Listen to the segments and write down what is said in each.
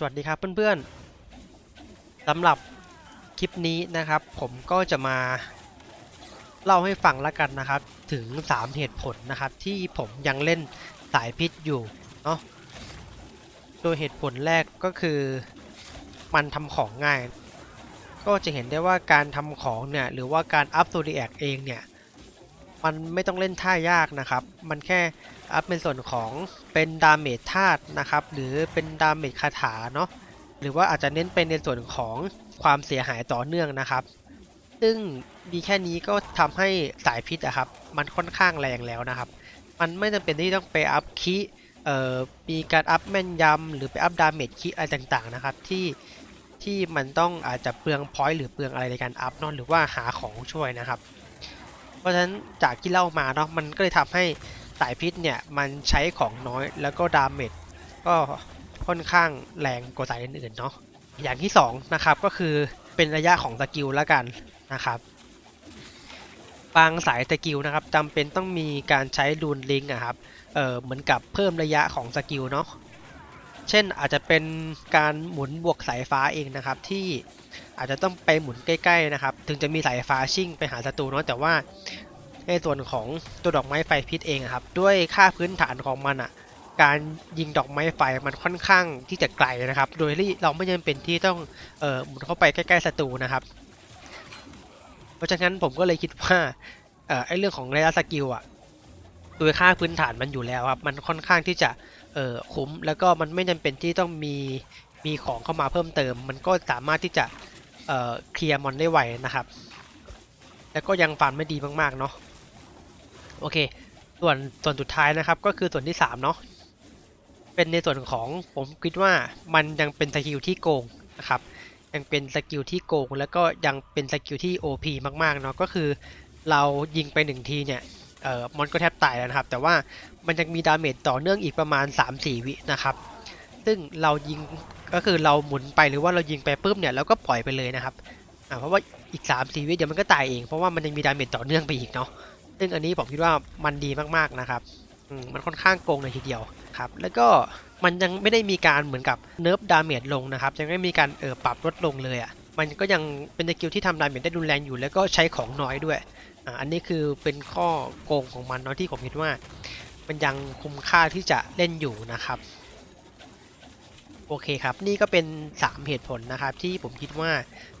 สวัสดีครับเพื่อนๆสำหรับคลิปนี้นะครับ ผมก็จะมาเล่าให้ฟังแล้วกันนะครับ ถึง 3 เหตุผลนะครับ ที่ผมยังเล่นสายพิษอยู่เนาะโดยเหตุผลแรกก็คือมันทำของง่าย ก็จะเห็นได้ว่าการทำของเนี่ยหรือว่าการอัพโซดีแอคเองเนี่ย มันไม่ต้องเล่นท่ายากนะครับ มันแค่อัพเป็นส่วนของเป็นดาเมจธาตุนะครับ หรือเป็นดาเมจคาถาเนาะ หรือว่าอาจจะเน้นเป็นในส่วนของความเสียหายต่อเนื่องนะครับ ซึ่งมีแค่นี้ก็ทำให้สายพิษอะครับ มันค่อนข้างแรงแล้วนะครับ มันไม่จำเป็นที่ต้องไปอัพคีเอ่อ มีการอัพแม่นยำหรือไปอัพดาเมจคีอะไรต่างๆนะครับที่ที่มันต้องอาจจะเปลืองพอยต์หรือเปลืองอะไรในการอัพเนาะหรือว่าหาของช่วยนะครับ เพราะฉะนั้นจากที่เล่ามาเนาะมันก็เลยทำให้สายพิษเนี่ยมันใช้ของน้อยแล้วก็ดาเมจก็ค่อนข้างแรงกว่าสายอื่นๆเนาะอย่างที่สองนะครับก็คือเป็นระยะของสกิลแล้วกันนะครับบางสายสกิลนะครับจำเป็นต้องมีการใช้รูนลิงก์อะครับเออเหมือนกับเพิ่มระยะของสกิลเนาะ เช่นอาจจะเป็นการหมุนบวกสายฟ้าเองนะครับ ที่อาจจะต้องไปหมุนใกล้ๆนะครับ ถึงจะมีสายฟ้าชิ่งไปหาศัตรูเนาะแต่ว่าในส่วนของตัวดอกไม้ไฟพิษเองครับ ด้วยค่าพื้นฐานของมันอะการยิงดอกไม้ไฟมันค่อนข้างที่จะไกลนะครับ โดยที่เราไม่จำเป็นที่ต้องเอ่อหมุนเข้าไปใกล้ๆศัตรูนะครับ เพราะฉะนั้นผมก็เลยคิดว่าเอ่อไอเรื่องของระยะสกิลอะ โดยค่าพื้นฐานมันอยู่แล้วครับ มันค่อนข้างที่จะเอ่อคุ้ม แล้วก็มันไม่จำเป็นที่ต้องมีมีของเข้ามาเพิ่มเติม มันก็สามารถที่จะเอ่อเคลียร์มอนได้ไวนะครับ แล้วก็ยังฟาร์มไม่ดีมากๆเนาะโอเค ส่วนส่วนสุดท้ายนะครับ ก็คือส่วนที่สามเนาะเป็นในส่วนของผมคิดว่ามันยังเป็นสกิลที่โกงนะครับยังเป็นสกิลที่โกง แล้วก็ยังเป็นสกิลที่ OP มากๆเนาะก็คือเรายิงไปหนึ่งทีเนี่ย เอ่อมอนก็แทบตายแล้วนะครับ แต่ว่ามันยังมีดาเมจต่อเนื่องอีกประมาณ 3-4 วินะครับ ซึ่งเรายิงก็คือเราหมุนไปหรือว่าเรายิงไปปุ๊บเนี่ยเราก็ปล่อยไปเลยนะครับอ่าเพราะว่าอีก3-4วิเดี๋ยวมันก็ตายเองเพราะว่ามันยังมีดาเมจต่อเนื่องไปอีกเนาะซึ่งอันนี้ผมคิดว่ามันดีมากๆนะครับอืมมันค่อนข้างโกงเลยทีเดียวครับแล้วก็มันยังไม่ได้มีการเหมือนกับเนิร์ฟดาเมจลงนะครับยังไม่มีการเออปรับลดลงเลยอะ่ะมันก็ยังเป็นสกิลที่ทำดาเมจได้รุนแรงอยู่แล้วก็ใช้ของน้อยด้วย อันนี้คือเป็นข้อโกงของมันเนาะที่ผมคิดว่า มันยังคุ้มค่าที่จะเล่นอยู่นะครับ โอเคครับ นี่ก็เป็น 3 เหตุผลนะครับ ที่ผมคิดว่า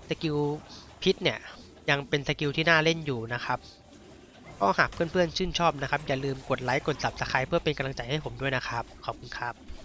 สกิลพิษเนี่ยยังเป็นสกิลที่น่าเล่นอยู่นะครับก็หากเพื่อนๆชื่นชอบนะครับ อย่าลืมกดไลค์กด subscribe เพื่อเป็นกำลังใจให้ผมด้วยนะครับ ขอบคุณครับ